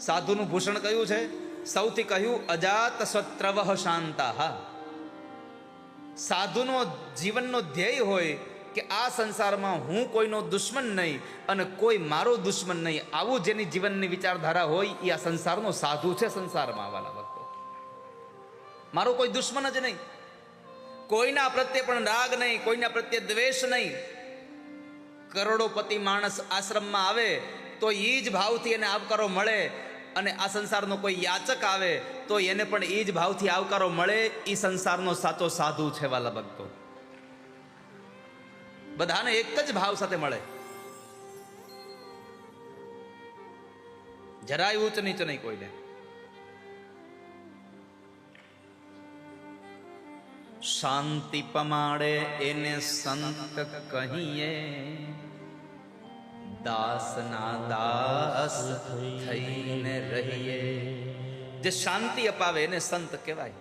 સાધુનું ભૂષણ કયું છે? સૌથી કહ્યું, અજાત સત્રવ શાંતા. સાધુનો જીવનનો ધ્યેય હોય કે આ સંસારમાં હું કોઈનો દુશ્મન નહીં અને કોઈ મારો દુશ્મન નહીં. આવું જેની જીવનની વિચારધારા હોય એ આ સંસારનો સાધુ છે સંસારમાં, વાલા ભક્તો. મારો કોઈ દુશ્મન જ નહીં. કોઈના પ્રત્યે પણ રાગ નહીં, કોઈના પ્રત્યે દ્વેષ નહીં. કરોડોપતિ માણસ આશ્રમમાં આવે તો એ જ ભાવથી એને આવકારો મળે અને આ સંસારનો કોઈ યાચક આવે, તો એને પણ એ જ ભાવથી આવકારો મળે એ સંસારનો સાચો સાધુ છે વાલા ભક્તો. બધાને એક જ ભાવ સાથે મળે. જરાય ઊંચ નીચ નહીં કોઈને. શાંતિ પમાડે એને સંત કહીએ. દાસના દાસ થઈને રહીએ જે શાંતિ અપાવે એને સંત કહેવાય